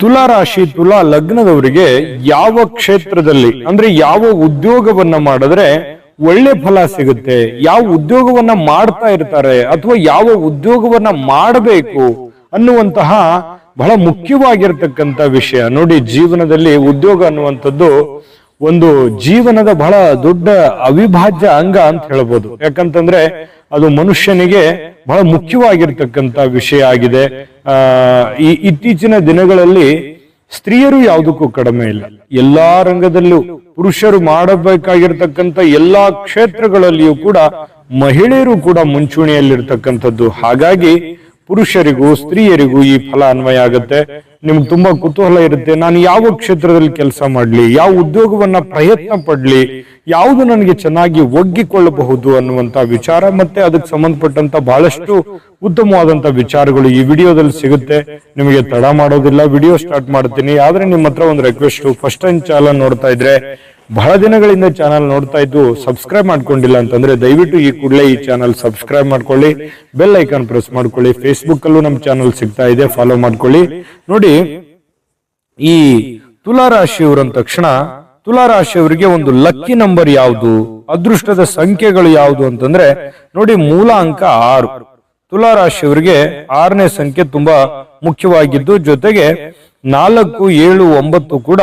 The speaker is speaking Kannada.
ತುಲಾ ರಾಶಿ ತುಲಾ ಲಗ್ನದವರಿಗೆ ಯಾವ ಕ್ಷೇತ್ರದಲ್ಲಿ, ಅಂದ್ರೆ ಯಾವ ಉದ್ಯೋಗವನ್ನ ಮಾಡಿದ್ರೆ ಒಳ್ಳೆ ಫಲ ಸಿಗುತ್ತೆ, ಯಾವ ಉದ್ಯೋಗವನ್ನ ಮಾಡ್ತಾ ಇರ್ತಾರೆ ಅಥವಾ ಯಾವ ಉದ್ಯೋಗವನ್ನ ಮಾಡಬೇಕು ಅನ್ನುವಂತಹ ಬಹಳ ಮುಖ್ಯವಾಗಿರ್ತಕ್ಕಂಥ ವಿಷಯ. ನೋಡಿ, ಜೀವನದಲ್ಲಿ ಉದ್ಯೋಗ ಅನ್ನುವಂಥದ್ದು ಒಂದು ಜೀವನದ ಬಹಳ ದೊಡ್ಡ ಅವಿಭಾಜ್ಯ ಅಂಗ ಅಂತ ಹೇಳ್ಬೋದು. ಯಾಕಂತಂದ್ರೆ ಅದು ಮನುಷ್ಯನಿಗೆ ಬಹಳ ಮುಖ್ಯವಾಗಿರ್ತಕ್ಕಂಥ ವಿಷಯ ಆಗಿದೆ. ಆ, ಈ ಇತ್ತೀಚಿನ ದಿನಗಳಲ್ಲಿ ಸ್ತ್ರೀಯರು ಯಾವುದಕ್ಕೂ ಕಡಿಮೆ ಇಲ್ಲ. ಎಲ್ಲಾ ರಂಗದಲ್ಲೂ ಪುರುಷರು ಮಾಡಬೇಕಾಗಿರ್ತಕ್ಕಂಥ ಎಲ್ಲಾ ಕ್ಷೇತ್ರಗಳಲ್ಲಿಯೂ ಕೂಡ ಮಹಿಳೆಯರು ಕೂಡ ಮುಂಚೂಣಿಯಲ್ಲಿರ್ತಕ್ಕಂಥದ್ದು. ಹಾಗಾಗಿ ಪುರುಷರಿಗೂ ಸ್ತ್ರೀಯರಿಗೂ ಈ ಫಲ ಅನ್ವಯ ಆಗುತ್ತೆ. ನಿಮ್ಗೆ ತುಂಬಾ ಕುತೂಹಲ ಇರುತ್ತೆ. ನಾನು ಯಾವ ಕ್ಷೇತ್ರದಲ್ಲಿ ಕೆಲಸ ಮಾಡ್ಲಿ, ಯಾವ ಉದ್ಯೋಗವನ್ನ ಪ್ರಯತ್ನ ಪಡ್ಲಿ, ಯಾವುದು ನನಗೆ ಚೆನ್ನಾಗಿ ಒಗ್ಗಿಕೊಳ್ಳಬಹುದು ಅನ್ನುವಂತ ವಿಚಾರ ಮತ್ತೆ ಅದಕ್ಕೆ ಸಂಬಂಧಪಟ್ಟಂತ ಬಹಳಷ್ಟು ಉತ್ತಮವಾದಂತ ವಿಚಾರಗಳು ಈ ವಿಡಿಯೋದಲ್ಲಿ ಸಿಗುತ್ತೆ. ನಿಮಗೆ ತಡ ಮಾಡೋದಿಲ್ಲ, ವಿಡಿಯೋ ಸ್ಟಾರ್ಟ್ ಮಾಡ್ತೀನಿ. ಆದ್ರೆ ನಿಮ್ಮ ಹತ್ರ ಒಂದು ರಿಕ್ವೆಸ್ಟ್ ಫಸ್ಟ್ ಟೈಮ್ ಚಾನಲ್ ನೋಡ್ತಾ ಇದ್ರೆ, ಬಹಳ ದಿನಗಳಿಂದ ಚಾನಲ್ ನೋಡ್ತಾ ಇದ್ದು ಸಬ್ಸ್ಕ್ರೈಬ್ ಮಾಡ್ಕೊಂಡಿಲ್ಲ ಅಂತಂದ್ರೆ ದಯವಿಟ್ಟು ಈ ಕೂಡಲೇ ಈ ಚಾನಲ್ ಸಬ್ಸ್ಕ್ರೈಬ್ ಮಾಡ್ಕೊಳ್ಳಿ. ಬೆಲ್ ಐಕಾನ್ ಪ್ರೆಸ್ ಮಾಡ್ಕೊಳ್ಳಿ. ಫೇಸ್ಬುಕ್ ಅಲ್ಲೂ ನಮ್ಮ ಚಾನಲ್ ಸಿಗ್ತಾ ಇದೆ. ಫಾಲೋ ಮಾಡ್ಕೊಳ್ಳಿ. ನೋಡಿ ಈ ತುಲಾ ರಾಶಿಯವರು ಅಂದ ತಕ್ಷಣ ತುಲಾ ರಾಶಿಯವರಿಗೆ ಒಂದು ಲಕ್ಕಿ ನಂಬರ್ ಯಾವುದು, ಅದೃಷ್ಟದ ಸಂಖ್ಯೆಗಳು ಯಾವುದು ಅಂತಂದ್ರೆ ನೋಡಿ ಮೂಲ ಅಂಕ ಆರು. ತುಲಾ ರಾಶಿಯವರಿಗೆ ಆರನೇ ಸಂಖ್ಯೆ ತುಂಬಾ ಮುಖ್ಯವಾಗಿದ್ದು ಜೊತೆಗೆ ನಾಲ್ಕು, ಏಳು, ಒಂಬತ್ತು ಕೂಡ